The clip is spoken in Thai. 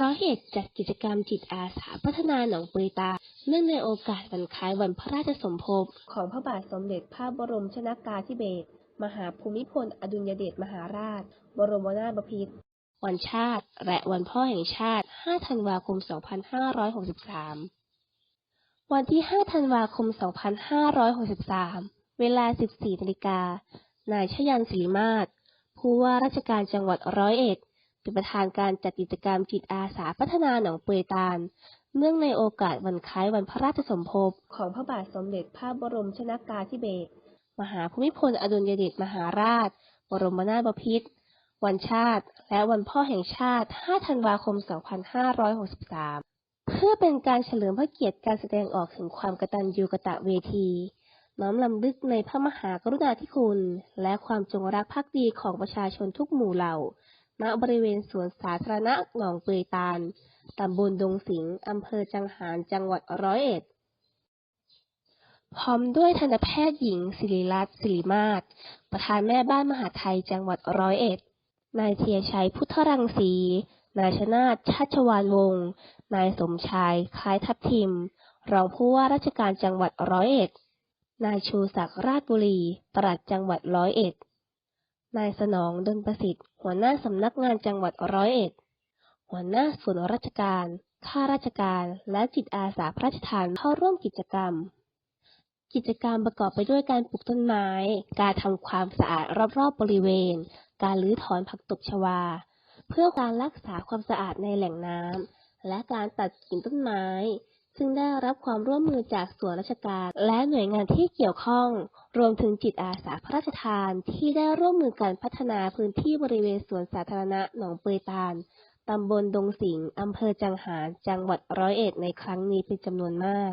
ร้อยเอ็ดจัดกิจกรรมจิตอาสาพัฒนาหนองปือตา เนื่องในโอกาสวันคล้ายวันพระราชสมภพของพระบาทสมเด็จพระบรมชนากาธิเบศรมหาภูมิพลอดุลยเดชมหาราช บรมนาถบพิตรวันชาติ และวันพ่อแห่งชาติ 5 ธันวาคม 2563 วันที่ 5 ธันวาคม 2563 เวลา 14นาฬิกา นายชยันศริมาศผู้ว่าราชการจังหวัดร้อยเอ็ด เป็นประธานการจัดกิจกรรมจิตอาสาพัฒนาหนองเปยตาล เนื่องในโอกาสวันคล้ายวันพระราชสมภพของพระบาทสมเด็จพระบรมชนากาธิเบศรมหาภูมิพลอดุลยเดชมหาราช บรมนาถบพิตรวันชาติ และวันพ่อแห่งชาติ 5 ธันวาคม 2563 เพื่อเป็นการเฉลิมพระเกียรติการแสดงออกถึงความกตัญญูกตะเวที น้อมลำลึกในพระมหากรุณาธิคุณ และความจงรักภักดีของประชาชนทุกหมู่เหล่า ณบริเวณสวนสาธารณะหนองเปยตาล ตำบลดงสิงห์อำเภอจังหารจังหวัดร้อยเอ็ด พร้อมด้วยทันตแพทย์หญิงศิริรัตน์ศิริมาศ ประธานแม่บ้านมหาไทยจังหวัดร้อยเอ็ด นายเทียชัยพุทธรังสี นายชนาชชัชวานวงศ์ นายสมชาย คล้ายทับทิม รองผู้ว่าราชการจังหวัดร้อยเอ็ด นายชูศักดิ์ราชบุรี ปลัดจังหวัดร้อยเอ็ด นายสนองดลประสิทธิ์ หัวหน้าสำนักงานจังหวัดร้อยเอ็ด หัวหน้าส่วนราชการ ข้าราชการ และจิตอาสาพระราชทานเข้าร่วมกิจกรรม กิจกรรมประกอบไปด้วยการปลูกต้นไม้ การทำความสะอาดรอบๆบริเวณ การรื้อถอนผักตบชวา เพื่อการรักษาความสะอาดในแหล่งน้ำและการตัดกิ่งต้นไม้ ซึ่งได้รับความร่วมมือจากส่วนราชการ และหน่วยงานที่เกี่ยวข้อง รวมถึงจิตอาสาพระราชทานที่ได้ร่วมมือการพัฒนาพื้นที่บริเวณสวนสาธารณะหนองเปยตาลตำบลดงสิงห์อำเภอจังหาร จังหวัดร้อยเอ็ดในครั้งนี้เป็นจำนวนมาก